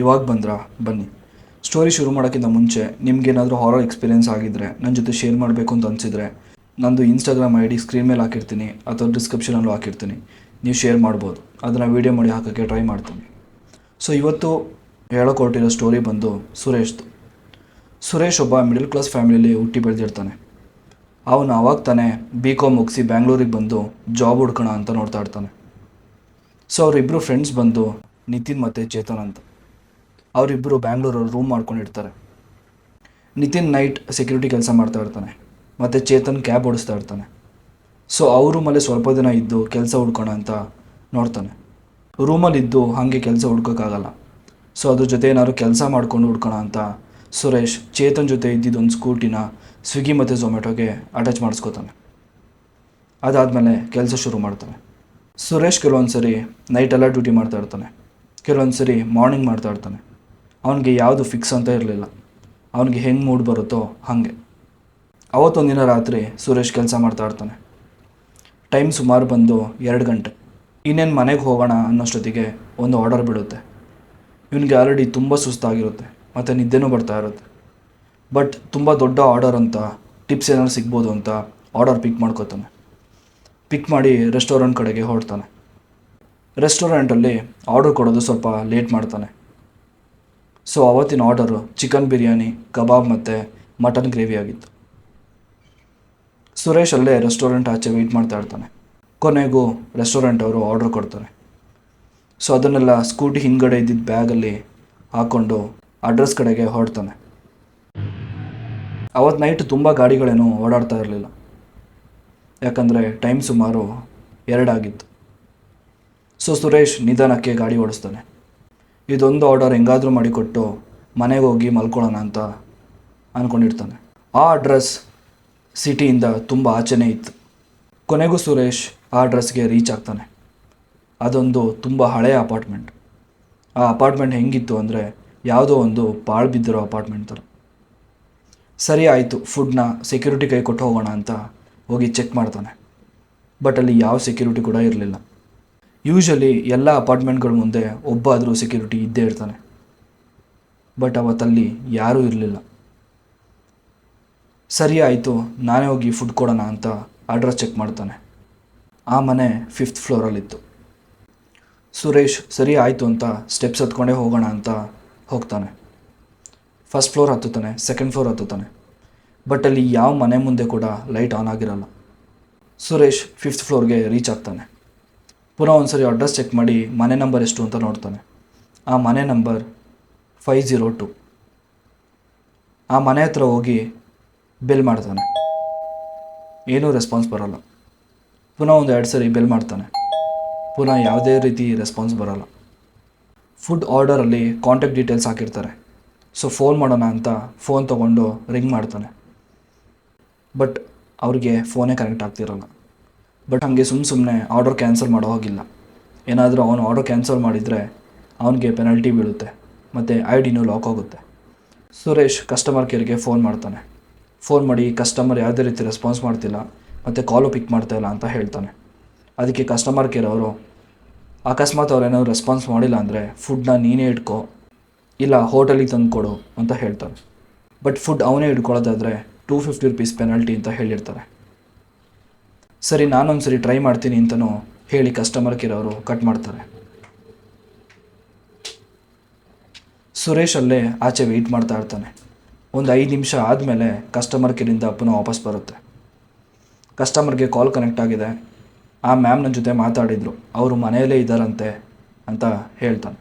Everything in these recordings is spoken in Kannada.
ಇವಾಗ ಬಂದ್ರಾ, ಬನ್ನಿ. ಸ್ಟೋರಿ ಶುರು ಮಾಡೋಕ್ಕಿಂತ ಮುಂಚೆ ನಿಮಗೇನಾದರೂ ಹಾರರ್ ಎಕ್ಸ್ಪೀರಿಯೆನ್ಸ್ ಆಗಿದ್ದರೆ ನನ್ನ ಜೊತೆ ಶೇರ್ ಮಾಡಬೇಕು ಅಂತ ಅನಿಸಿದರೆ ನಂದು ಇನ್ಸ್ಟಾಗ್ರಾಮ್ ಐ ಡಿ ಸ್ಕ್ರೀನ್ ಮೇಲೆ ಹಾಕಿರ್ತೀನಿ ಅಥವಾ ಡಿಸ್ಕ್ರಿಪ್ಷನಲ್ಲೂ ಹಾಕಿರ್ತೀನಿ. ನೀವು ಶೇರ್ ಮಾಡ್ಬೋದು. ಅದನ್ನು ವೀಡಿಯೋ ಮಾಡಿ ಹಾಕೋಕ್ಕೆ ಟ್ರೈ ಮಾಡ್ತೀನಿ. ಸೊ ಇವತ್ತು ಹೇಳೋಕೊಟ್ಟಿರೋ ಸ್ಟೋರಿ ಬಂದು ಸುರೇಶ್ದು ಸುರೇಶ್ ಒಬ್ಬ ಮಿಡಲ್ ಕ್ಲಾಸ್ ಫ್ಯಾಮಿಲಿಯಲ್ಲಿ ಹುಟ್ಟಿ ಬೆಳೆದಿರ್ತಾನೆ. ಅವನು ಅವಾಗ ತಾನೇ ಬಿ ಕಾಮ್ ಮುಗಿಸಿ ಬ್ಯಾಂಗ್ಳೂರಿಗೆ ಬಂದು ಜಾಬ್ ಹುಡ್ಕೋಣ ಅಂತ ನೋಡ್ತಾ ಇರ್ತಾನೆ. ಸೊ ಅವರಿಬ್ಬರು ಫ್ರೆಂಡ್ಸ್ ಬಂದು ನಿತಿನ್ ಮತ್ತು ಚೇತನ್ ಅಂತ. ಅವರಿಬ್ಬರು ಬ್ಯಾಂಗ್ಳೂರಲ್ಲಿ ರೂಮ್ ಮಾಡ್ಕೊಂಡಿರ್ತಾರೆ. ನಿತಿನ್ ನೈಟ್ ಸೆಕ್ಯೂರಿಟಿ ಕೆಲಸ ಮಾಡ್ತಾ ಇರ್ತಾನೆ. ಮತ್ತು ಚೇತನ್ ಕ್ಯಾಬ್ ಓಡಿಸ್ತಾ ಇರ್ತಾನೆ. ಸೊ ಅವರು ಮೇಲೆ ಸ್ವಲ್ಪ ದಿನ ಇದ್ದು ಕೆಲಸ ಹುಡ್ಕೋಣ ಅಂತ ನೋಡ್ತಾನೆ. ರೂಮಲ್ಲಿದ್ದು ಹಾಗೆ ಕೆಲಸ ಹುಡ್ಕೋಕ್ಕಾಗಲ್ಲ. ಸೊ ಅದ್ರ ಜೊತೆ ಏನಾದ್ರು ಕೆಲಸ ಮಾಡ್ಕೊಂಡು ಹುಡ್ಕೋಣ ಅಂತ ಸುರೇಶ್, ಚೇತನ್ ಜೊತೆ ಇದ್ದಿದ್ದು ಒಂದು ಸ್ಕೂಟಿನ ಸ್ವಿಗ್ಗಿ ಮತ್ತು ಝೊಮ್ಯಾಟೊಗೆ ಅಟ್ಯಾಚ್ ಮಾಡಿಸ್ಕೋತಾನೆ. ಅದಾದಮೇಲೆ ಕೆಲಸ ಶುರು ಮಾಡ್ತಾನೆ. ಸುರೇಶ್ ಕೆಲವೊಂದು ಸರಿ ನೈಟೆಲ್ಲ ಡ್ಯೂಟಿ ಮಾಡ್ತಾ ಇರ್ತಾನೆ. ಕೆಲವೊಂದು ಸರಿ ಮಾರ್ನಿಂಗ್ ಮಾಡ್ತಾ ಇರ್ತಾನೆ. ಅವನಿಗೆ ಯಾವುದು ಫಿಕ್ಸ್ ಅಂತ ಇರಲಿಲ್ಲ. ಅವನಿಗೆ ಹೆಂಗೆ ಮೂಡ್ ಬರುತ್ತೋ ಹಾಗೆ. ಅವತ್ತೊಂದಿನ ರಾತ್ರಿ ಸುರೇಶ್ ಕೆಲಸ ಮಾಡ್ತಾ ಇರ್ತಾನೆ. ಟೈಮ್ ಸುಮಾರು ಬಂದು ಎರಡು ಗಂಟೆ. ಇನ್ನೇನು ಮನೆಗೆ ಹೋಗೋಣ ಅನ್ನೋಷ್ಟೊತ್ತಿಗೆ ಒಂದು ಆರ್ಡರ್ ಬಿಡುತ್ತೆ. ಇವನಿಗೆ ಆಲ್ರೆಡಿ ತುಂಬ ಸುಸ್ತಾಗಿರುತ್ತೆ, ಮತ್ತು ನಿದ್ದೆನೂ ಬರ್ತಾ ಇರುತ್ತೆ. ಬಟ್ ತುಂಬ ದೊಡ್ಡ ಆರ್ಡರ್ ಅಂತ ಟಿಪ್ಸ್ ಏನಾದ್ರು ಸಿಗ್ಬೋದು ಅಂತ ಆರ್ಡರ್ ಪಿಕ್ ಮಾಡ್ಕೋತಾನೆ. ಪಿಕ್ ಮಾಡಿ ರೆಸ್ಟೋರೆಂಟ್ ಕಡೆಗೆ ಹೊರಡ್ತಾನೆ. ರೆಸ್ಟೋರೆಂಟಲ್ಲಿ ಆರ್ಡರ್ ಕೊಡೋದು ಸ್ವಲ್ಪ ಲೇಟ್ ಮಾಡ್ತಾನೆ. ಸೊ ಅವತ್ತಿನ ಆರ್ಡರು ಚಿಕನ್ ಬಿರಿಯಾನಿ ಕಬಾಬ್ ಮತ್ತು ಮಟನ್ ಗ್ರೇವಿ ಆಗಿತ್ತು. ಸುರೇಶ್ ಅಲ್ಲೇ ರೆಸ್ಟೋರೆಂಟ್ ಆಚೆ ವೆಯ್ಟ್ ಮಾಡ್ತಾ ಇರ್ತಾನೆ. ಕೊನೆಗೂ ರೆಸ್ಟೋರೆಂಟ್ ಅವರು ಆರ್ಡರ್ ಕೊಡ್ತಾರೆ. ಸೊ ಅದನ್ನೆಲ್ಲ ಸ್ಕೂಟಿ ಹಿಂದ್ಗಡೆ ಇದ್ದಿದ್ದ ಬ್ಯಾಗಲ್ಲಿ ಹಾಕ್ಕೊಂಡು ಅಡ್ರೆಸ್ ಕಡೆಗೆ ಹೊರಡ್ತಾನೆ. ಅವತ್ತು ನೈಟ್ ತುಂಬ ಗಾಡಿಗಳೇನು ಓಡಾಡ್ತಾ ಇರಲಿಲ್ಲ. ಯಾಕಂದರೆ ಟೈಮ್ ಸುಮಾರು ಎರಡಾಗಿತ್ತು ಸೊ ಸುರೇಶ್ ನಿಧಾನಕ್ಕೆ ಗಾಡಿ ಓಡಿಸ್ತಾನೆ. ಇದೊಂದು ಆರ್ಡರ್ ಹೆಂಗಾದರೂ ಮಾಡಿಕೊಟ್ಟು ಮನೆಗೆ ಹೋಗಿ ಮಲ್ಕೊಳ್ಳೋಣ ಅಂತ ಅಂದ್ಕೊಂಡಿರ್ತಾನೆ ಆ ಅಡ್ರೆಸ್ ಸಿಟಿಯಿಂದ ತುಂಬ ಆಚೆನೇ ಇತ್ತು. ಕೊನೆಗೂ ಸುರೇಶ್ ಆ ಅಡ್ರೆಸ್ಗೆ ರೀಚ್ ಆಗ್ತಾನೆ. ಅದೊಂದು ತುಂಬ ಹಳೆಯ ಅಪಾರ್ಟ್ಮೆಂಟ್ ಆ ಅಪಾರ್ಟ್ಮೆಂಟ್ ಹೆಂಗಿತ್ತು ಅಂದರೆ ಯಾವುದೋ ಒಂದು ಪಾಳು ಬಿದ್ದಿರೋ ಅಪಾರ್ಟ್ಮೆಂಟ್ ಥರ ಸರಿ ಆಯಿತು ಫುಡ್ನ ಸೆಕ್ಯೂರಿಟಿ ಕೈ ಕೊಟ್ಟು ಹೋಗೋಣ ಅಂತ ಹೋಗಿ ಚೆಕ್ ಮಾಡ್ತಾನೆ. ಬಟ್ ಅಲ್ಲಿ ಯಾವ ಸೆಕ್ಯೂರಿಟಿ ಕೂಡ ಇರಲಿಲ್ಲ. ಯೂಶಲಿ ಎಲ್ಲ ಅಪಾರ್ಟ್ಮೆಂಟ್ಗಳ ಮುಂದೆ ಒಬ್ಬ ಆದರೂ ಸೆಕ್ಯೂರಿಟಿ ಇದ್ದೇ ಇರ್ತಾನೆ. ಬಟ್ ಅವತ್ತಲ್ಲಿ ಯಾರೂ ಇರಲಿಲ್ಲ. ಸರಿ ಆಯಿತು, ನಾನೇ ಹೋಗಿ ಫುಡ್ ಕೊಡೋಣ ಅಂತ ಅಡ್ರೆಸ್ ಚೆಕ್ ಮಾಡ್ತಾನೆ. ಆ ಮನೆ ಫಿಫ್ತ್ ಫ್ಲೋರಲ್ಲಿತ್ತು ಸುರೇಶ್, ಸರಿ ಆಯಿತು ಅಂತ ಸ್ಟೆಪ್ಸ್ ಹತ್ಕೊಂಡೇ ಹೋಗೋಣ ಅಂತ ಹೋಗ್ತಾನೆ. ಫಸ್ಟ್ ಫ್ಲೋರ್ ಹತ್ತುತ್ತಾನೆ ಸೆಕೆಂಡ್ ಫ್ಲೋರ್ ಹತ್ತುತ್ತಾನೆ. ಬಟ್ ಅಲ್ಲಿ ಯಾವ ಮನೆ ಮುಂದೆ ಕೂಡ ಲೈಟ್ ಆನ್ ಆಗಿರಲ್ಲ. ಸುರೇಶ್ ಫಿಫ್ತ್ ಫ್ಲೋರ್ಗೆ ರೀಚ್ ಆಗ್ತಾನೆ. ಪುನಃ ಒಂದ್ಸರಿ ಅಡ್ರೆಸ್ ಚೆಕ್ ಮಾಡಿ ಮನೆ ನಂಬರ್ ಎಷ್ಟು ಅಂತ ನೋಡ್ತಾನೆ. ಆ ಮನೆ ನಂಬರ್ ಫೈ ಜೀರೋ ಟು. ಆ ಮನೆ ಹತ್ರ ಹೋಗಿ ಬಿಲ್ ಮಾಡ್ತಾನೆ. ಏನೂ ರೆಸ್ಪಾನ್ಸ್ ಬರೋಲ್ಲ. ಪುನಃ ಒಂದು ಎರಡು ಸರಿ ಬಿಲ್ ಮಾಡ್ತಾನೆ. ಪುನಃ ಯಾವುದೇ ರೀತಿ ರೆಸ್ಪಾನ್ಸ್ ಬರೋಲ್ಲ. ಫುಡ್ ಆರ್ಡರಲ್ಲಿ ಕಾಂಟ್ಯಾಕ್ಟ್ ಡೀಟೇಲ್ಸ್ ಹಾಕಿರ್ತಾರೆ. ಸೊ ಫೋನ್ ಮಾಡೋಣ ಅಂತ ಫೋನ್ ತೊಗೊಂಡು ರಿಂಗ್ ಮಾಡ್ತಾನೆ. ಬಟ್ ಅವ್ರಿಗೆ ಫೋನೇ ಕನೆಕ್ಟ್ ಆಗ್ತಿರಲ್ಲ. ಬಟ್ ಹಾಗೆ ಸುಮ್ಮ ಸುಮ್ಮನೆ ಆರ್ಡರ್ ಕ್ಯಾನ್ಸಲ್ ಮಾಡೋ ಹೋಗಿಲ್ಲ. ಏನಾದರೂ ಅವನು ಆರ್ಡರ್ ಕ್ಯಾನ್ಸಲ್ ಮಾಡಿದರೆ ಅವನಿಗೆ ಪೆನಾಲ್ಟಿ ಬೀಳುತ್ತೆ. ಮತ್ತು ಐ ಡಿನೂ ಲಾಕ್ ಆಗುತ್ತೆ. ಸುರೇಶ್ ಕಸ್ಟಮರ್ ಕೇರ್ಗೆ ಫೋನ್ ಮಾಡ್ತಾನೆ. ಫೋನ್ ಮಾಡಿ ಕಸ್ಟಮರ್ ಯಾವುದೇ ರೀತಿ ರೆಸ್ಪಾನ್ಸ್ ಮಾಡ್ತಿಲ್ಲ, ಮತ್ತು ಕಾಲು ಪಿಕ್ ಮಾಡ್ತಾ ಇಲ್ಲ ಅಂತ ಹೇಳ್ತಾನೆ. ಅದಕ್ಕೆ ಕಸ್ಟಮರ್ ಕೇರ್ ಅವರು, ಅಕಸ್ಮಾತ್ ಅವ್ರು ಏನಾದ್ರು ರೆಸ್ಪಾನ್ಸ್ ಮಾಡಿಲ್ಲ ಅಂದರೆ ಫುಡ್ನ ನೀನೇ ಇಟ್ಕೋ, ಇಲ್ಲ ಹೋಟೆಲಿಗೆ ತಂದು ಕೊಡು, ಅಂತ ಹೇಳ್ತಾರೆ ಬಟ್ ಫುಡ್ ಅವನೇ ಇಟ್ಕೊಳ್ಳೋದಾದರೆ ಟೂ ಫಿಫ್ಟಿ ರುಪೀಸ್ ಪೆನಾಲ್ಟಿ ಅಂತ ಹೇಳಿರ್ತಾರೆ. ಸರಿ ನಾನೊಂದು ಸರಿ ಟ್ರೈ ಮಾಡ್ತೀನಿ ಅಂತಲೂ ಹೇಳಿ ಕಸ್ಟಮರ್ ಕೇರ್ ಅವರು ಕಟ್ ಮಾಡ್ತಾರೆ. ಸುರೇಶ್ ಅಲ್ಲೇ ಆಚೆ ವೆಯ್ಟ್ ಮಾಡ್ತಾ ಇರ್ತಾನೆ. ಒಂದು ಐದು ನಿಮಿಷ ಆದಮೇಲೆ ಕಸ್ಟಮರ್ ಕೇರಿಂದ ಪುನಃ ವಾಪಸ್ ಬರುತ್ತೆ. ಕಸ್ಟಮರ್ಗೆ ಕಾಲ್ ಕನೆಕ್ಟ್ ಆಗಿದೆ. ಆ ಮ್ಯಾಮ್ ನನ್ನ ಜೊತೆ ಮಾತಾಡಿದರು. ಅವರು ಮನೆಯಲ್ಲೇ ಇದ್ದಾರಂತೆ ಅಂತ ಹೇಳ್ತಾನೆ.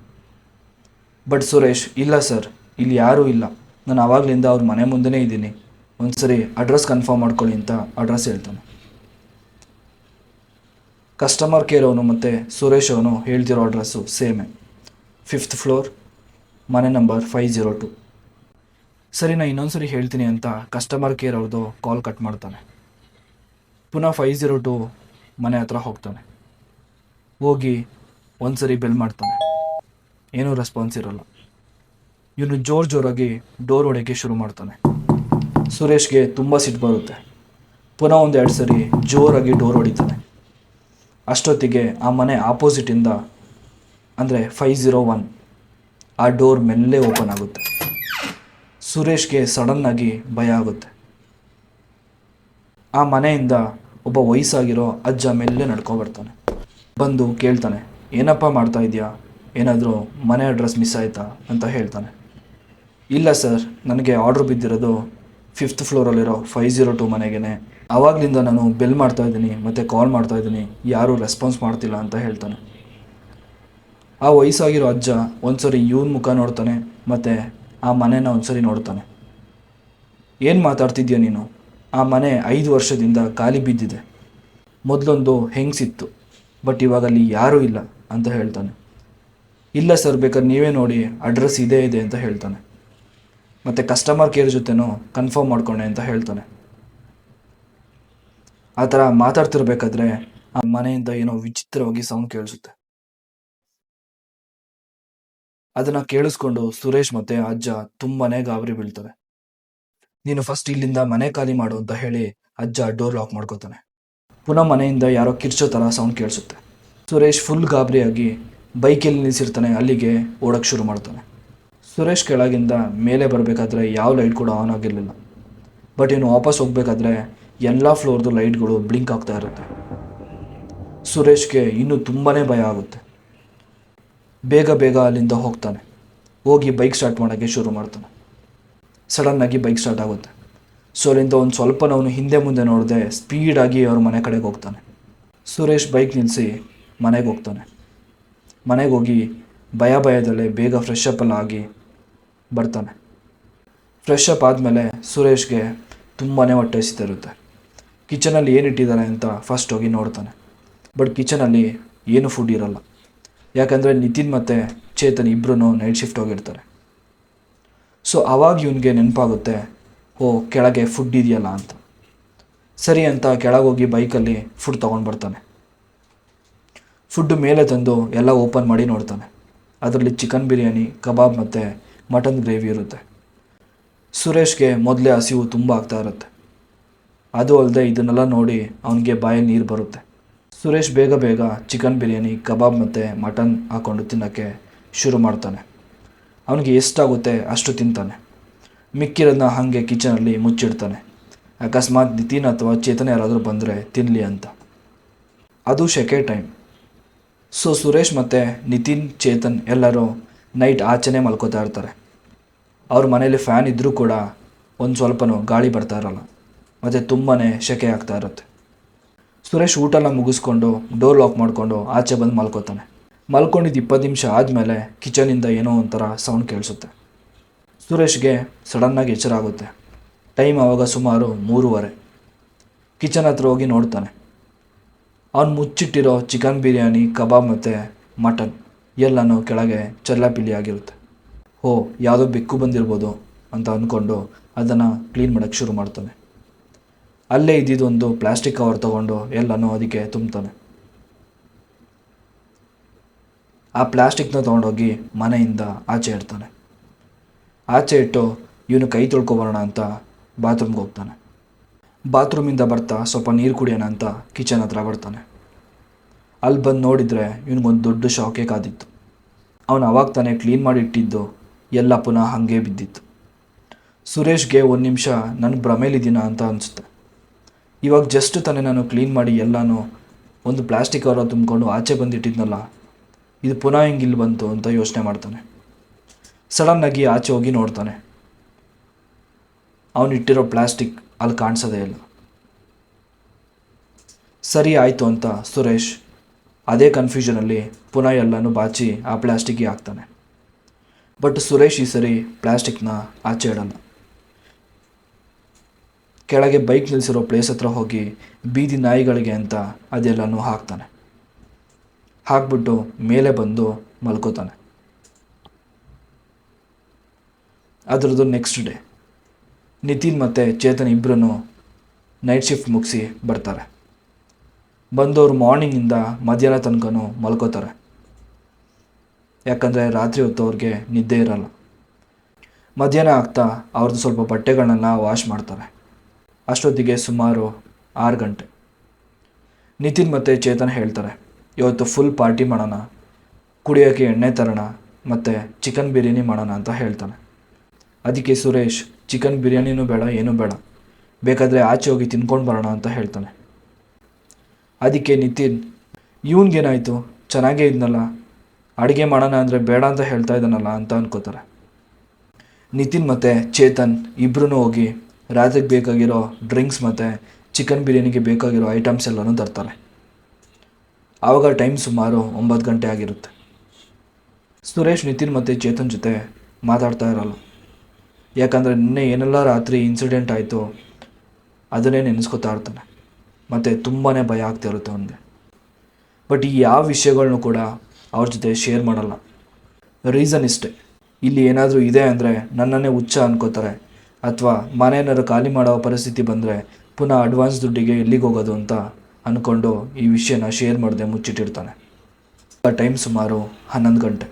ಬಟ್ ಸುರೇಶ್, ಇಲ್ಲ ಸರ್ ಇಲ್ಲಿ ಯಾರೂ ಇಲ್ಲ. ನಾನು ಆವಾಗಲಿಂದ ಅವ್ರ ಮನೆ ಮುಂದೆನೇ ಇದ್ದೀನಿ. ಒಂದು ಸರಿ ಅಡ್ರೆಸ್ ಕನ್ಫರ್ಮ್ ಮಾಡ್ಕೊಳ್ಳಿ ಅಂತ ಅಡ್ರೆಸ್ ಹೇಳ್ತಾನೆ. ಕಸ್ಟಮರ್ ಕೇರ್ ಅವನು ಮತ್ತು ಸುರೇಶ್ ಅವನು ಹೇಳ್ತಿರೋ ಅಡ್ರೆಸ್ಸು ಸೇಮೆ ಫಿಫ್ತ್ ಫ್ಲೋರ್ ಮನೆ ನಂಬರ್ ಫೈ ಜೀರೋ ಟು ಸರಿ ನಾನು ಇನ್ನೊಂದು ಸರಿ ಹೇಳ್ತೀನಿ ಅಂತ ಕಸ್ಟಮರ್ ಕೇರ್ ಅವ್ರದ್ದು ಕಾಲ್ ಕಟ್ ಮಾಡ್ತಾನೆ. ಪುನಃ ಫೈ ಜೀರೋ ಟು ಮನೆ ಹತ್ರ ಹೋಗ್ತಾನೆ. ಹೋಗಿ ಒಂದು ಸರಿ ಬೆಲ್ ಮಾಡ್ತಾನೆ. ಏನೂ ರೆಸ್ಪಾನ್ಸ್ ಇರೋಲ್ಲ. ಇವನು ಜೋರು ಜೋರಾಗಿ ಡೋರ್ ಹೊಡೆಯೋಕ್ಕೆ ಶುರು ಮಾಡ್ತಾನೆ. ಸುರೇಶ್ಗೆ ತುಂಬ ಸಿಟ್ಟು ಬರುತ್ತೆ. ಪುನಃ ಒಂದು ಎರಡು ಸರಿ ಜೋರಾಗಿ ಡೋರ್ ಹೊಡಿತಾನೆ ಅಷ್ಟೊತ್ತಿಗೆ ಆ ಮನೆ ಆಪೋಸಿಟಿಂದ ಅಂದರೆ ಫೈ ಝೀರೋ ಒನ್ ಆ ಡೋರ್ ಮೆಲ್ಲೇ ಓಪನ್ ಆಗುತ್ತೆ. ಸುರೇಶ್ಗೆ ಸಡನ್ನಾಗಿ ಭಯ ಆಗುತ್ತೆ. ಆ ಮನೆಯಿಂದ ಒಬ್ಬ ವಯಸ್ಸಾಗಿರೋ ಅಜ್ಜ ಮೆಲ್ಲೆ ನಡ್ಕೊ ಬರ್ತಾನೆ. ಬಂದು ಕೇಳ್ತಾನೆ, ಏನಪ್ಪ ಮಾಡ್ತಾ ಇದೆಯಾ ಏನಾದರೂ ಮನೆ ಅಡ್ರೆಸ್ ಮಿಸ್ ಆಯಿತಾ? ಅಂತ ಹೇಳ್ತಾನೆ. ಇಲ್ಲ ಸರ್, ನನಗೆ ಆರ್ಡ್ರ್ ಬಿದ್ದಿರೋದು ಫಿಫ್ತ್ ಫ್ಲೋರಲ್ಲಿರೋ ಫೈ ಜೀರೋ ಟು ಮನೆಗೇ ಆವಾಗಲಿಂದ ನಾನು ಬೆಲ್ ಮಾಡ್ತಾ ಇದ್ದೀನಿ, ಮತ್ತು ಕಾಲ್ ಮಾಡ್ತಾ ಇದ್ದೀನಿ, ಯಾರೂ ರೆಸ್ಪಾನ್ಸ್ ಮಾಡ್ತಿಲ್ಲ ಅಂತ ಹೇಳ್ತಾನೆ. ಆ ವಯಸ್ಸಾಗಿರೋ ಅಜ್ಜ ಒಂದ್ಸರಿ ಇವನ ಮುಖ ನೋಡ್ತಾನೆ, ಮತ್ತು ಆ ಮನೆನ ಒಂದ್ಸರಿ ನೋಡ್ತಾನೆ. ಏನು ಮಾತಾಡ್ತಿದ್ಯಾ ನೀನು? ಆ ಮನೆ ಐದು ವರ್ಷದಿಂದ ಖಾಲಿ ಬಿದ್ದಿದೆ. ಮೊದಲೊಂದು ಹೆಂಗ್ಸಿತ್ತು, ಬಟ್ ಇವಾಗ ಅಲ್ಲಿ ಯಾರೂ ಇಲ್ಲ ಅಂತ ಹೇಳ್ತಾನೆ. ಇಲ್ಲ ಸರ್, ಬೇಕಾದ್ರೆ ನೀವೇ ನೋಡಿ ಅಡ್ರೆಸ್ ಇದೇ ಇದೆ ಅಂತ ಹೇಳ್ತಾನೆ. ಮತ್ತು ಕಸ್ಟಮರ್ ಕೇರ್ ಜೊತೆನೂ ಕನ್ಫರ್ಮ್ ಮಾಡ್ಕೊಂಡೆ ಅಂತ ಹೇಳ್ತಾನೆ. ಆ ಥರ ಮಾತಾಡ್ತಿರ್ಬೇಕಾದ್ರೆ ಆ ಮನೆಯಿಂದ ಏನೋ ವಿಚಿತ್ರವಾಗಿ ಸೌಂಡ್ ಕೇಳಿಸುತ್ತೆ. ಅದನ್ನ ಕೇಳಿಸ್ಕೊಂಡು ಸುರೇಶ್ ಮತ್ತೆ ಅಜ್ಜ ತುಂಬಾನೇ ಗಾಬರಿ ಬೀಳ್ತಾರೆ ನೀನು ಫಸ್ಟ್ ಇಲ್ಲಿಂದ ಮನೆ ಖಾಲಿ ಮಾಡು ಅಂತ ಹೇಳಿ ಅಜ್ಜ ಡೋರ್ ಲಾಕ್ ಮಾಡ್ಕೋತಾನೆ. ಪುನಃ ಮನೆಯಿಂದ ಯಾರೋ ಕಿರ್ಚೋ ಥರ ಸೌಂಡ್ ಕೇಳಿಸುತ್ತೆ. ಸುರೇಶ್ ಫುಲ್ ಗಾಬರಿಯಾಗಿ ಬೈಕಲ್ಲಿ ನಿಲ್ಲಿಸಿರ್ತಾನೆ ಅಲ್ಲಿಗೆ ಓಡಕ್ಕೆ ಶುರು ಮಾಡ್ತಾನೆ. ಸುರೇಶ್ ಕೆಳಗಿಂದ ಮೇಲೆ ಬರಬೇಕಾದ್ರೆ ಯಾವ ಲೈಟ್ ಕೂಡ ಆನ್ ಆಗಿರಲಿಲ್ಲ. ಬಟ್ ಇನ್ನು ವಾಪಸ್ ಹೋಗ್ಬೇಕಾದ್ರೆ ಎಲ್ಲ ಫ್ಲೋರ್ದು ಲೈಟ್ಗಳು ಬ್ಲಿಂಕ್ ಆಗ್ತಾ ಇರುತ್ತೆ. ಸುರೇಶ್ಗೆ ಇನ್ನೂ ತುಂಬಾ ಭಯ ಆಗುತ್ತೆ. ಬೇಗ ಬೇಗ ಅಲ್ಲಿಂದ ಹೋಗ್ತಾನೆ. ಹೋಗಿ ಬೈಕ್ ಸ್ಟಾರ್ಟ್ ಮಾಡೋಕ್ಕೆ ಶುರು ಮಾಡ್ತಾನೆ. ಸಡನ್ನಾಗಿ ಬೈಕ್ ಸ್ಟಾರ್ಟ್ ಆಗುತ್ತೆ. ಸೊ ಅಲ್ಲಿಂದ ಒಂದು ಸ್ವಲ್ಪ ಅವನು ಹಿಂದೆ ಮುಂದೆ ನೋಡದೆ ಸ್ಪೀಡಾಗಿ ಅವ್ರ ಮನೆ ಕಡೆಗೆ ಹೋಗ್ತಾನೆ. ಸುರೇಶ್ ಬೈಕ್ ನಿಲ್ಲಿಸಿ ಮನೆಗೆ ಹೋಗ್ತಾನೆ. ಮನೆಗೆ ಹೋಗಿ ಭಯ ಭಯದಲ್ಲೇ ಬೇಗ ಫ್ರೆಶ್ ಅಪ್ ಎಲ್ಲ ಆಗಿ ಬರ್ತಾನೆ. ಫ್ರೆಶ್ ಅಪ್ ಆದಮೇಲೆ ಸುರೇಶ್ಗೆ ತುಂಬಾ ಹೊಟ್ಟೆ ಹಸಿತಿರುತ್ತೆ ಕಿಚನಲ್ಲಿ ಏನು ಇಟ್ಟಿದ್ದಾರೆ ಅಂತ ಫಸ್ಟ್ ಹೋಗಿ ನೋಡ್ತಾನೆ. ಬಟ್ ಕಿಚನಲ್ಲಿ ಏನು ಫುಡ್ ಇರಲ್ಲ. ಯಾಕಂದರೆ ನಿತಿನ್ ಮತ್ತು ಚೇತನ್ ಇಬ್ಬರೂ ನೈಟ್ ಶಿಫ್ಟ್ ಹೋಗಿರ್ತಾರೆ. ಸೊ ಆವಾಗ ಇವನಿಗೆ ನೆನಪಾಗುತ್ತೆ, ಓ, ಕೆಳಗೆ ಫುಡ್ ಇದೆಯಲ್ಲ ಅಂತ. ಸರಿ ಅಂತ ಕೆಳಗೆ ಹೋಗಿ ಬೈಕಲ್ಲಿ ಫುಡ್ ತೊಗೊಂಡು ಬರ್ತಾನೆ. ಫುಡ್ ಮೇಲೆ ತಂದು ಎಲ್ಲ ಓಪನ್ ಮಾಡಿ ನೋಡ್ತಾನೆ. ಅದರಲ್ಲಿ ಚಿಕನ್ ಬಿರಿಯಾನಿ, ಕಬಾಬ್ ಮತ್ತು ಮಟನ್ ಗ್ರೇವಿ ಇರುತ್ತೆ. ಸುರೇಶ್ಗೆ ಮೊದಲೇ ಹಸಿವು ತುಂಬ ಆಗ್ತಾ ಇರುತ್ತೆ. ಅದು ಅಲ್ಲದೆ ಇದನ್ನೆಲ್ಲ ನೋಡಿ ಅವನಿಗೆ ಬಾಯಲ್ಲಿ ನೀರು ಬರುತ್ತೆ. ಸುರೇಶ್ ಬೇಗ ಬೇಗ ಚಿಕನ್ ಬಿರಿಯಾನಿ, ಕಬಾಬ್ ಮತ್ತು ಮಟನ್ ಹಾಕ್ಕೊಂಡು ತಿನ್ನೋಕ್ಕೆ ಶುರು ಮಾಡ್ತಾನೆ. ಅವನಿಗೆ ಎಷ್ಟಾಗುತ್ತೆ ಅಷ್ಟು ತಿಂತಾನೆ. ಮಿಕ್ಕಿರೋದನ್ನ ಹಾಗೆ ಕಿಚನಲ್ಲಿ ಮುಚ್ಚಿಡ್ತಾನೆ. ಅಕಸ್ಮಾತ್ ನಿತಿನ್ ಅಥವಾ ಚೇತನ ಯಾರಾದರೂ ಬಂದರೆ ತಿನ್ನಲಿ ಅಂತ. ಅದು ಶೆಕೆ ಟೈಮ್. ಸೊ ಸುರೇಶ್ ಮತ್ತು ನಿತಿನ್, ಚೇತನ್ ಎಲ್ಲರೂ ನೈಟ್ ಆಚೆನೆ ಮಲ್ಕೋತಾ ಇರ್ತಾರೆ. ಅವ್ರ ಮನೇಲಿ ಫ್ಯಾನ್ ಇದ್ದರೂ ಕೂಡ ಒಂದು ಸ್ವಲ್ಪನೂ ಗಾಳಿ ಬರ್ತಾ ಇರಲ್ಲ. ಮತ್ತು ತುಂಬಾ ಶೆಕೆ ಆಗ್ತಾ ಇರುತ್ತೆ. ಸುರೇಶ್ ಊಟನ ಮುಗಿಸ್ಕೊಂಡು ಡೋರ್ ಲಾಕ್ ಮಾಡಿಕೊಂಡು ಆಚೆ ಬಂದು ಮಲ್ಕೋತಾನೆ. ಮಲ್ಕೊಂಡಿದ್ದು ಇಪ್ಪತ್ತು ನಿಮಿಷ ಆದಮೇಲೆ ಕಿಚನಿಂದ ಏನೋ ಒಂಥರ ಸೌಂಡ್ ಕೇಳಿಸುತ್ತೆ. ಸುರೇಶ್ಗೆ ಸಡನ್ನಾಗಿ ಎಚ್ಚರ ಆಗುತ್ತೆ. ಟೈಮ್ ಆವಾಗ ಸುಮಾರು ಮೂರುವರೆ. ಕಿಚನ್ ಹತ್ರ ಹೋಗಿ ನೋಡ್ತಾನೆ. ಅವನು ಮುಚ್ಚಿಟ್ಟಿರೋ ಚಿಕನ್ ಬಿರಿಯಾನಿ, ಕಬಾಬ್ ಮತ್ತು ಮಟನ್ ಎಲ್ಲನೂ ಕೆಳಗೆ ಚಲ್ಲಾಪಿಲ್ಲಿ ಆಗಿರುತ್ತೆ. ಓ, ಯಾವುದೋ ಬೆಕ್ಕು ಬಂದಿರ್ಬೋದು ಅಂತ ಅಂದ್ಕೊಂಡು ಅದನ್ನು ಕ್ಲೀನ್ ಮಾಡೋಕ್ಕೆ ಶುರು ಮಾಡ್ತಾನೆ. ಅಲ್ಲೇ ಇದ್ದಿದ್ದೊಂದು ಪ್ಲಾಸ್ಟಿಕ್ ಕವರ್ ತೊಗೊಂಡು ಎಲ್ಲನೂ ಅದಕ್ಕೆ ತುಂಬ್ತಾನೆ. ಆ ಪ್ಲಾಸ್ಟಿಕ್ನ ತೊಗೊಂಡೋಗಿ ಮನೆಯಿಂದ ಆಚೆ ಇಡ್ತಾನೆ. ಆಚೆ ಇಟ್ಟು ಇವನು ಕೈ ತೊಳ್ಕೊಬರೋಣ ಅಂತ ಬಾತ್ರೂಮ್ಗೆ ಹೋಗ್ತಾನೆ. ಬಾತ್ರೂಮಿಂದ ಬರ್ತಾ ಸ್ವಲ್ಪ ನೀರು ಕುಡಿಯೋಣ ಅಂತ ಕಿಚನ್ ಹತ್ರ ಬರ್ತಾನೆ. ಅಲ್ಲಿ ಬಂದು ನೋಡಿದರೆ ಇವನಿಗೊಂದು ದೊಡ್ಡ ಶಾಕೇ ಕಾದಿತ್ತು. ಅವನು ಅವಾಗ ತಾನೇ ಕ್ಲೀನ್ ಮಾಡಿ ಇಟ್ಟಿದ್ದು ಎಲ್ಲ ಪುನಃ ಹಾಗೆ ಬಿದ್ದಿತ್ತು. ಸುರೇಶ್ಗೆ ಒಂದು ನಿಮಿಷ ನನ್ನ ಭ್ರಮೇಲಿದ್ದೀನ? ಅಂತ ಅನಿಸುತ್ತೆ. ಇವಾಗ ಜಸ್ಟ್ ತಾನೇ ನಾನು ಕ್ಲೀನ್ ಮಾಡಿ ಎಲ್ಲನೂ ಒಂದು ಪ್ಲಾಸ್ಟಿಕ್ ಅವರ ತುಂಬಿಕೊಂಡು ಆಚೆ ಬಂದಿಟ್ಟಿದ್ನಲ್ಲ, ಇದು ಪುನಃ ಹಿಂಗೆ ಬಂತು ಅಂತ ಯೋಚನೆ ಮಾಡ್ತಾನೆ. ಸಡನ್ನಾಗಿ ಆಚೆ ಹೋಗಿ ನೋಡ್ತಾನೆ. ಅವನು ಇಟ್ಟಿರೋ ಪ್ಲಾಸ್ಟಿಕ್ ಅಲ್ಲಿ ಕಾಣಿಸೋದೇ ಇಲ್ಲ. ಸರಿ ಆಯಿತು ಅಂತ ಸುರೇಶ್ ಅದೇ ಕನ್ಫ್ಯೂಷನಲ್ಲಿ ಪುನಃ ಎಲ್ಲನೂ ಬಾಚಿ ಆ ಪ್ಲಾಸ್ಟಿಕ್ಗೆ ಹಾಕ್ತಾನೆ. ಬಟ್ ಸುರೇಶ್ ಈ ಸರಿ ಪ್ಲಾಸ್ಟಿಕ್ನ ಆಚೆ ಇಡಲ್ಲ. ಕೆಳಗೆ ಬೈಕ್ ನಿಲ್ಲಿಸಿರೋ ಪ್ಲೇಸ್ ಹತ್ರ ಹೋಗಿ ಬೀದಿ ನಾಯಿಗಳಿಗೆ ಅಂತ ಅದೆಲ್ಲನೂ ಹಾಕ್ತಾನೆ. ಹಾಕ್ಬಿಟ್ಟು ಮೇಲೆ ಬಂದು ಮಲ್ಕೋತಾನೆ. ಅದರದ್ದು ನೆಕ್ಸ್ಟ್ ಡೇ ನಿತಿನ್ ಮತ್ತು ಚೇತನ್ ಇಬ್ಬರೂ ನೈಟ್ ಶಿಫ್ಟ್ ಮುಗಿಸಿ ಬರ್ತಾರೆ. ಬಂದವರು ಮಾರ್ನಿಂಗಿಂದ ಮಧ್ಯಾಹ್ನ ತನಕನೂ ಮಲ್ಕೋತಾರೆ. ಯಾಕಂದರೆ ರಾತ್ರಿ ಹೊತ್ತು ಅವ್ರಿಗೆ ನಿದ್ದೆ ಇರಲ್ಲ. ಮಧ್ಯಾಹ್ನ ಆಗ್ತಾ ಅವ್ರದ್ದು ಸ್ವಲ್ಪ ಬಟ್ಟೆಗಳನ್ನೆಲ್ಲ ವಾಶ್ ಮಾಡ್ತಾರೆ. ಅಷ್ಟೊತ್ತಿಗೆ ಸುಮಾರು ಆರು ಗಂಟೆ. ನಿತಿನ್ ಮತ್ತು ಚೇತನ್ ಹೇಳ್ತಾರೆ, ಇವತ್ತು ಫುಲ್ ಪಾರ್ಟಿ ಮಾಡೋಣ ಕುಡಿಯೋಕ್ಕೆ ಎಣ್ಣೆ ತರೋಣ ಮತ್ತು ಚಿಕನ್ ಬಿರಿಯಾನಿ ಮಾಡೋಣ ಅಂತ ಹೇಳ್ತಾನೆ. ಅದಕ್ಕೆ ಸುರೇಶ್ ಚಿಕನ್ ಬಿರಿಯಾನಿನೂ ಬೇಡ, ಏನೂ ಬೇಡ. ಬೇಕಾದರೆ ಆಚೆ ಹೋಗಿ ತಿನ್ಕೊಂಡು ಬರೋಣ ಅಂತ ಹೇಳ್ತಾನೆ. ಅದಕ್ಕೆ ನಿತಿನ್, ಇವನ್ಗೇನಾಯಿತು? ಚೆನ್ನಾಗೇ ಇದ್ನಲ್ಲ? ಅಡುಗೆ ಮಾಡೋಣ ಅಂದರೆ ಬೇಡ ಅಂತ ಹೇಳ್ತಾ ಇದ್ದಾನಲ್ಲ ಅಂತ ಅನ್ಕೋತಾರೆ. ನಿತಿನ್ ಮತ್ತು ಚೇತನ್ ಇಬ್ಬರೂ ಹೋಗಿ ರಾತ್ರಿಗೆ ಬೇಕಾಗಿರೋ ಡ್ರಿಂಕ್ಸ್ ಮತ್ತು ಚಿಕನ್ ಬಿರಿಯಾನಿಗೆ ಬೇಕಾಗಿರೋ ಐಟಮ್ಸ್ ಎಲ್ಲನೂ ತರ್ತಾರೆ. ಆವಾಗ ಟೈಮ್ ಸುಮಾರು ಒಂಬತ್ತು ಗಂಟೆ ಆಗಿರುತ್ತೆ. ಸುರೇಶ್, ನಿತಿನ್ ಮತ್ತು ಚೇತನ್ ಜೊತೆ ಮಾತಾಡ್ತಾ ಇರಲ್ಲ. ಯಾಕಂದರೆ ನಿನ್ನೆ ಏನೆಲ್ಲ ರಾತ್ರಿ ಇನ್ಸಿಡೆಂಟ್ ಆಯಿತು ಅದನ್ನೇ ನೆನೆಸ್ಕೊತಾ ಇರ್ತಾನೆ. ಮತ್ತು ತುಂಬಾ ಭಯ ಆಗ್ತಾ ಇರುತ್ತೆ ಅವನಿಗೆ. ಬಟ್ ಈ ಯಾವ ವಿಷಯಗಳನ್ನು ಕೂಡ ಅವ್ರ ಜೊತೆ ಶೇರ್ ಮಾಡಲ್ಲ. ರೀಸನ್ ಇಷ್ಟೇ. ಇಲ್ಲಿ ಏನಾದರೂ ಇದೆ ಅಂದರೆ ನನ್ನನ್ನೇ ಹುಚ್ಚ ಅನ್ಕೋತಾರೆ. ಅಥವಾ ಮನೆಯನ್ನಾರು ಖಾಲಿ ಮಾಡೋ ಪರಿಸ್ಥಿತಿ ಬಂದರೆ ಪುನಃ ಅಡ್ವಾನ್ಸ್ ದುಡ್ಡಿಗೆ ಎಲ್ಲಿಗೆ ಹೋಗೋದು ಅಂತ ಅಂದ್ಕೊಂಡು ಈ ವಿಷಯನ ಶೇರ್ ಮಾಡದೆ ಮುಚ್ಚಿಟ್ಟಿರ್ತಾನೆ. ಆ ಟೈಮ್ ಸುಮಾರು ಹನ್ನೊಂದು ಗಂಟೆ.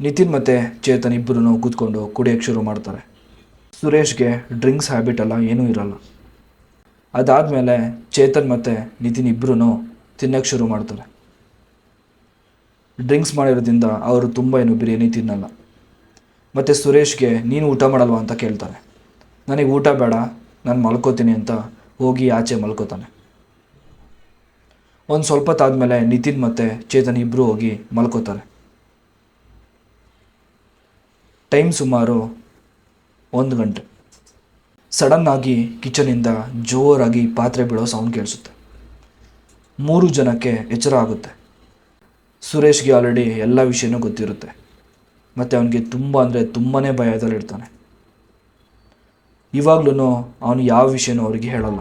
ನಿತಿನ್ ಮತ್ತು ಚೇತನ್ ಇಬ್ಬರೂ ಕೂತ್ಕೊಂಡು ಕುಡಿಯೋಕ್ಕೆ ಶುರು ಮಾಡ್ತಾರೆ. ಸುರೇಶ್ಗೆ ಡ್ರಿಂಕ್ಸ್ ಹ್ಯಾಬಿಟ್ ಎಲ್ಲ ಏನೂ ಇರಲ್ಲ. ಅದಾದಮೇಲೆ ಚೇತನ್ ಮತ್ತು ನಿತಿನ್ ಇಬ್ಬರೂ ತಿನ್ನೋಕ್ಕೆ ಶುರು ಮಾಡ್ತಾರೆ. ಡ್ರಿಂಕ್ಸ್ ಮಾಡಿರೋದ್ರಿಂದ ಅವರು ತುಂಬ ಏನು ಬಿರಿಯಾನಿ ತಿನ್ನಲ್ಲ. ಮತ್ತು ಸುರೇಶ್ಗೆ, ನೀನು ಊಟ ಮಾಡಲ್ವಾ? ಅಂತ ಕೇಳ್ತಾರೆ ನನಗೆ ಊಟ ಬೇಡ, ನಾನು ಮಲ್ಕೋತೀನಿ ಅಂತ ಹೋಗಿ ಆಚೆ ಮಲ್ಕೋತಾನೆ. ಒಂದು ಸ್ವಲ್ಪ ಹೊತ್ತಾದಮೇಲೆ ನಿತಿನ್ ಮತ್ತು ಚೇತನ್ ಇಬ್ಬರು ಹೋಗಿ ಮಲ್ಕೋತಾರೆ. ಟೈಮ್ ಸುಮಾರು ಒಂದು ಗಂಟೆ. ಸಡನ್ನಾಗಿ ಕಿಚನಿಂದ ಜೋರಾಗಿ ಪಾತ್ರೆ ಬೀಳೋ ಸೌಂಡ್ ಕೇಳಿಸುತ್ತೆ. ಮೂರು ಜನಕ್ಕೆ ಎಚ್ಚರ ಆಗುತ್ತೆ. ಸುರೇಶ್ಗೆ ಆಲ್ರೆಡಿ ಎಲ್ಲ ವಿಷಯನೂ ಗೊತ್ತಿರುತ್ತೆ. ಮತ್ತು ಅವನಿಗೆ ತುಂಬ ಅಂದರೆ ತುಂಬಾ ಭಯದಲ್ಲಿರ್ತಾನೆ ಇವಾಗ್ಲೂ ಅವನು ಯಾವ ವಿಷಯನೂ ಅವರಿಗೆ ಹೇಳಲ್ಲ.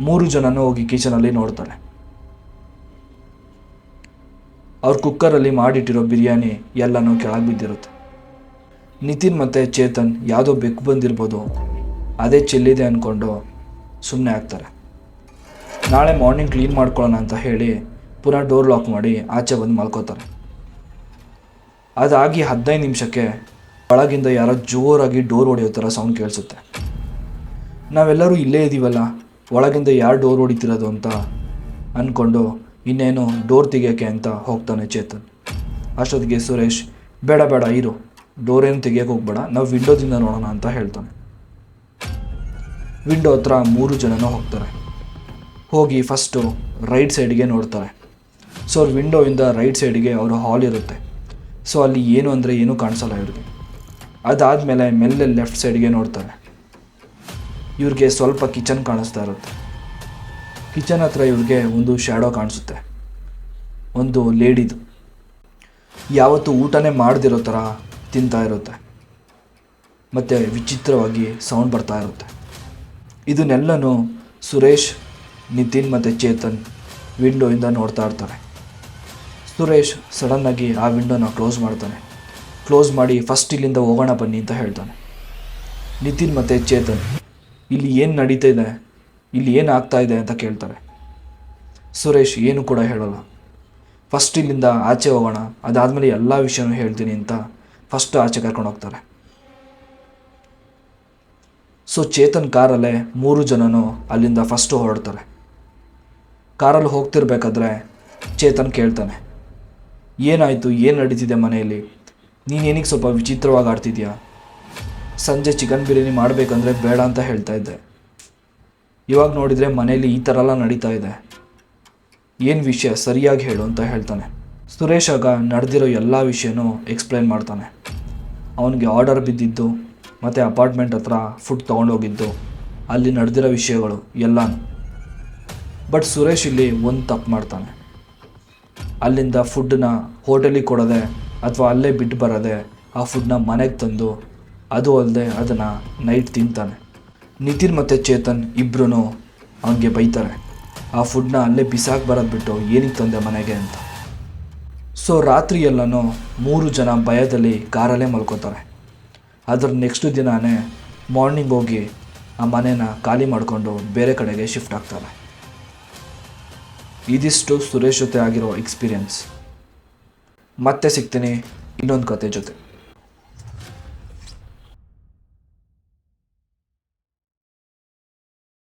ಮೂರು ಜನನೂ ಹೋಗಿ ಕಿಚನಲ್ಲಿ ನೋಡ್ತಾನೆ. ಅವ್ರ ಕುಕ್ಕರಲ್ಲಿ ಮಾಡಿಟ್ಟಿರೋ ಬಿರಿಯಾನಿ ಎಲ್ಲನೂ ಕೆಳಗೆ ಬಿದ್ದಿರುತ್ತೆ. ನಿತಿನ್ ಮತ್ತು ಚೇತನ್ ಯಾವುದೋ ಬೆಕ್ಕು ಬಂದಿರ್ಬೋದು. ಅದೇ ಚೆಲ್ಲಿದೆ ಅಂದ್ಕೊಂಡು ಸುಮ್ಮನೆ ಆಗ್ತಾರೆ. ನಾಳೆ ಮಾರ್ನಿಂಗ್ ಕ್ಲೀನ್ ಮಾಡ್ಕೊಳ್ಳೋಣ ಅಂತ ಹೇಳಿ ಪುನಃ ಡೋರ್ ಲಾಕ್ ಮಾಡಿ ಆಚೆ ಬಂದು ಮಲ್ಕೋತಾರೆ. ಅದಾಗಿ ಹದಿನೈದು ನಿಮಿಷಕ್ಕೆ ಒಳಗಿಂದ ಯಾರೋ ಜೋರಾಗಿ ಡೋರ್ ಹೊಡೆಯೋ ಥರ ಸೌಂಡ್ ಕೇಳಿಸುತ್ತೆ. ನಾವೆಲ್ಲರೂ ಇಲ್ಲೇ ಇದ್ದೀವಲ್ಲ ಒಳಗಿಂದ ಯಾರು ಡೋರ್ ಹೊಡಿತಿರೋದು ಅಂತ ಅಂದ್ಕೊಂಡು ಇನ್ನೇನು ಡೋರ್ ತೆಗಿಯೋಕ್ಕೆ ಅಂತ ಹೋಗ್ತಾನೆ ಚೇತನ್. ಅಷ್ಟೊತ್ತಿಗೆ ಸುರೇಶ್, ಬೇಡ ಬೇಡ, ಇರು, ಡೋರ್ ಏನು ತೆಗಿಯೋಕೆ ಹೋಗ್ಬೇಡ, ನಾವು ವಿಂಡೋದಿಂದ ನೋಡೋಣ ಅಂತ ಹೇಳ್ತಾನೆ. ವಿಂಡೋ ಹತ್ರ ಮೂರು ಜನನೂ ಹೋಗ್ತಾರೆ. ಹೋಗಿ ಫಸ್ಟು ರೈಟ್ ಸೈಡಿಗೆ ನೋಡ್ತಾರೆ. ಸೊ ಅವ್ರ ವಿಂಡೋಯಿಂದ ರೈಟ್ ಸೈಡಿಗೆ ಅವರ ಹಾಲ್ ಇರುತ್ತೆ. ಸೊ ಅಲ್ಲಿ ಏನು ಅಂದರೆ ಏನೂ ಕಾಣಿಸಲ್ಲ ಇವ್ರಿಗೆ. ಅದಾದಮೇಲೆ ಮೆಲ್ಲೆ ಲೆಫ್ಟ್ ಸೈಡ್ಗೆ ನೋಡ್ತಾರೆ. ಇವ್ರಿಗೆ ಸ್ವಲ್ಪ ಕಿಚನ್ ಕಾಣಿಸ್ತಾ ಇರುತ್ತೆ. ಕಿಚನ್ ಹತ್ರ ಇವ್ರಿಗೆ ಒಂದು ಶ್ಯಾಡೋ ಕಾಣಿಸುತ್ತೆ. ಒಂದು ಲೇಡಿದು ಯಾವತ್ತು ಊಟನೇ ಮಾಡದಿರೋ ಥರ ತಿಂತಾ ಇರುತ್ತೆ. ಮತ್ತು ವಿಚಿತ್ರವಾಗಿ ಸೌಂಡ್ ಬರ್ತಾ ಇರುತ್ತೆ. ಇದನ್ನೆಲ್ಲನೂ ಸುರೇಶ್, ನಿತಿನ್ ಮತ್ತು ಚೇತನ್ ವಿಂಡೋಯಿಂದ ನೋಡ್ತಾ ಇರ್ತಾರೆ. ಸುರೇಶ್ ಸಡನ್ನಾಗಿ ಆ ವಿಂಡೋನ ಕ್ಲೋಸ್ ಮಾಡ್ತಾನೆ. ಕ್ಲೋಸ್ ಮಾಡಿ ಫಸ್ಟ್ ಇಲ್ಲಿಂದ ಹೋಗೋಣ ಬನ್ನಿ ಅಂತ ಹೇಳ್ತಾನೆ. ನಿತಿನ್ ಮತ್ತು ಚೇತನ್, ಇಲ್ಲಿ ಏನು ನಡೀತಾ ಇದೆ? ಇಲ್ಲಿ ಏನು ಆಗ್ತಾ ಇದೆ? ಅಂತ ಕೇಳ್ತಾರೆ. ಸುರೇಶ್ ಏನು ಕೂಡ ಹೇಳೋಲ್ಲ. ಫಸ್ಟ್ ಇಲ್ಲಿಂದ ಆಚೆ ಹೋಗೋಣ. ಅದಾದಮೇಲೆ ಎಲ್ಲ ವಿಷಯನೂ ಹೇಳ್ತೀನಿ ಅಂತ ಫಸ್ಟ್ ಆಚೆ ಕರ್ಕೊಂಡು ಹೋಗ್ತಾರೆ. ಸೊ ಚೇತನ್ ಕಾರಲ್ಲೇ ಮೂರು ಜನನು ಅಲ್ಲಿಂದ ಫಸ್ಟು ಹೊರಡ್ತಾರೆ. ಕಾರಲ್ಲಿ ಹೋಗ್ತಿರ್ಬೇಕಾದ್ರೆ ಚೇತನ್ ಕೇಳ್ತಾನೆ. ಏನಾಯಿತು, ಏನು ನಡೀತಿದೆ ಮನೆಯಲ್ಲಿ? ನೀನು ಏನಕ್ಕೆ ಸ್ವಲ್ಪ ವಿಚಿತ್ರವಾಗಿ ಆಡ್ತಿದ್ಯಾ? ಸಂಜೆ ಚಿಕನ್ ಬಿರಿಯಾನಿ ಮಾಡಬೇಕಂದ್ರೆ ಬೇಡ ಅಂತ ಹೇಳ್ತಾ ಇದ್ದೆ. ಇವಾಗ ನೋಡಿದರೆ ಮನೆಯಲ್ಲಿ ಈ ಥರ ಎಲ್ಲ ನಡೀತಾ ಇದೆ. ಏನು ವಿಷಯ? ಸರಿಯಾಗಿ ಹೇಳು ಅಂತ ಹೇಳ್ತಾನೆ. ಸುರೇಶ್ ಆಗ ನಡೆದಿರೋ ಎಲ್ಲ ವಿಷಯನೂ ಎಕ್ಸ್ಪ್ಲೈನ್ ಮಾಡ್ತಾನೆ. ಅವನಿಗೆ ಆರ್ಡರ್ ಬಿದ್ದಿದ್ದು, ಮತ್ತು ಅಪಾರ್ಟ್ಮೆಂಟ್ ಹತ್ರ ಫುಡ್ ತೊಗೊಂಡೋಗಿದ್ದು, ಅಲ್ಲಿ ನಡೆದಿರೋ ವಿಷಯಗಳು, ಎಲ್ಲನೂ. ಬಟ್ ಸುರೇಶ್ ಇಲ್ಲಿ ಒಂದು ತಪ್ಪು ಮಾಡ್ತಾನೆ. ಅಲ್ಲಿಂದ ಫುಡ್ಡನ್ನ ಹೋಟೆಲಿಗೆ ಕೊಡೋದೆ ಅಥವಾ ಅಲ್ಲೇ ಬಿಟ್ಟು ಬರೋದೆ ಆ ಫುಡ್ನ ಮನೆಗೆ ತಂದು, ಅದು ಅಲ್ಲದೆ ಅದನ್ನು ನೈಟ್ ತಿಂತಾನೆ. ನಿತಿನ್ ಮತ್ತು ಚೇತನ್ ಇಬ್ಬರೂ ಅವನಿಗೆ ಬೈತಾರೆ. ಆ ಫುಡ್ನ ಅಲ್ಲೇ ಬಿಸಾಕಿ ಬರೋದು ಬಿಟ್ಟು ಏನಕ್ಕೆ ತಂದೆ ಮನೆಗೆ ಅಂತ. ಸೊ ರಾತ್ರಿ ಎಲ್ಲನೂ ಮೂರು ಜನ ಭಯದಲ್ಲಿ ಕಾರಲ್ಲೇ ಮಲ್ಕೋತಾರೆ. ಅದರ ನೆಕ್ಸ್ಟ್ ದಿನಾನೇ ಮಾರ್ನಿಂಗ್ ಹೋಗಿ ಆ ಮನೇನ ಖಾಲಿ ಮಾಡಿಕೊಂಡು ಬೇರೆ ಕಡೆಗೆ ಶಿಫ್ಟ್ ಆಗ್ತಾರೆ. ಇದಿಷ್ಟು ಸುರೇಶ್ ಜೊತೆ ಆಗಿರೋ ಎಕ್ಸ್ಪೀರಿಯನ್ಸ್ ಮತ್ತೆ ಸಿಗ್ತೀನಿ ಇನ್ನೊಂದು ಕತೆ ಜೊತೆ.